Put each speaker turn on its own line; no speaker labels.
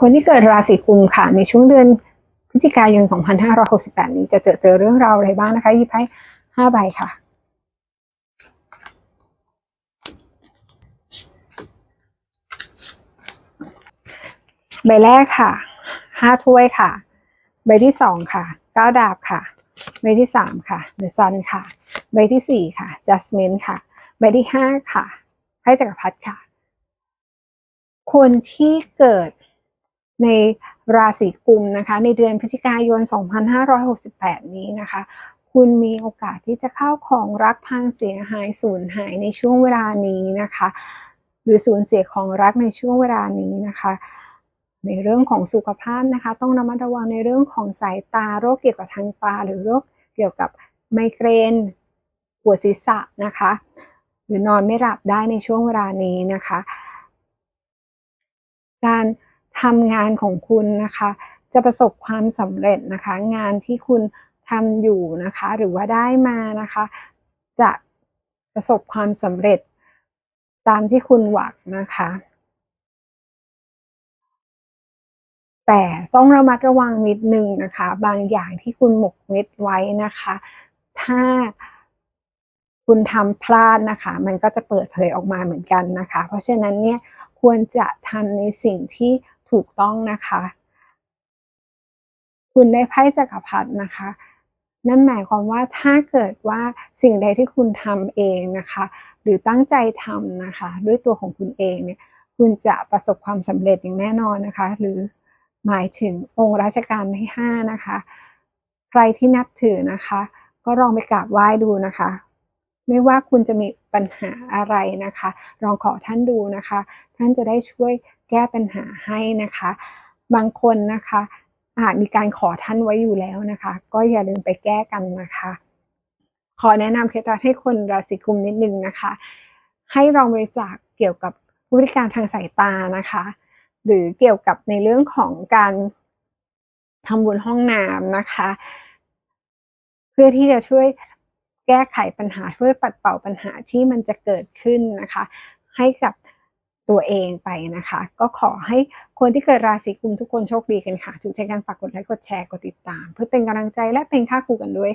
คนที่เกิดราศีกุมค่ะ ในช่วงเดือนพฤศจิกายน 2568 นี้จะเจอเจอเรื่องราวอะไรบ้างนะคะยิบให้5ใบค่ะ ใบแรกค่ะ5ถ้วยค่ะ ใบที่2ค่ะ9ดาบค่ะ ใบที่3ค่ะ The Sun ค่ะ ใบที่4ค่ะ Jasmine ค่ะ ใบที่5ค่ะ ให้จักรพรรดิค่ะ คนที่เกิด ในราศีกุมนะคะในเดือนพฤศจิกายน 2568 นี้นะคะ คุณมีโอกาสที่จะเข้าของรักพังเสียหายสูญหายในช่วงเวลานี้นะคะ หรือสูญเสียของรักในช่วงเวลานี้นะคะในเรื่องของสุขภาพนะคะ ต้องระมัดระวังในเรื่องของสายตาโรคเกี่ยวกับทางตา หรือโรคเกี่ยวกับไมเกรนปวดศีรษะนะคะ หรือนอนไม่หลับได้ในช่วงเวลานี้นะคะ การ ทำงานของคุณนะคะ จะประสบความสำเร็จนะคะ งานที่คุณทำอยู่นะคะ หรือว่าได้มานะคะ จะประสบความสำเร็จตามที่คุณหวังนะคะ แต่ต้องระมัดระวังนิดนึงนะคะ บางอย่างที่คุณหมกเม็ดไว้นะคะ ถ้าคุณทำพลาดนะคะ มันก็จะเปิดเผยออกมาเหมือนกันนะคะ เพราะฉะนั้นเนี่ยควรจะทำในสิ่งที่ ถูกต้องนะคะ คุณได้ไพ่จักรพรรดินะคะ นั่นหมายความว่าถ้าเกิดว่าสิ่งใดที่คุณทำเองนะคะ หรือตั้งใจทำนะคะ ด้วยตัวของคุณเองเนี่ยคุณจะประสบความสำเร็จอย่างแน่นอนนะคะ หรือหมายถึงองค์ราชการที่ห้านะคะ ใครที่นับถือนะคะ ก็ลองไปกราบไหว้ดูนะคะ ไม่ว่าคุณจะมีปัญหาอะไรนะคะ ลองขอท่านดูนะคะ ท่านจะได้ช่วยแก้ปัญหาให้นะคะ บางคนนะคะอาจมีการขอท่านไว้อยู่แล้วนะคะ ก็อย่าลืมไปแก้กันนะคะ ขอแนะนำเคล็ดลับให้คนราศีกุมนิดนึงนะคะ ให้ลองบริจาคเกี่ยวกับบริการทางสายตานะคะ หรือเกี่ยวกับในเรื่องของการทำบุญห้องน้ำนะคะ เพื่อที่จะช่วย แก้ไขปัญหาช่วยปัดเป่าปัญหาที่มันจะเกิดขึ้นนะคะ ให้กับตัวเองไปนะคะ ก็ขอให้คนที่เกิดราศีกุมทุกคนโชคดีกันค่ะถูกใจกันฝากกดไลค์กดแชร์กดติดตาม เพื่อเป็นกำลังใจและเป็นค่าครูกันด้วย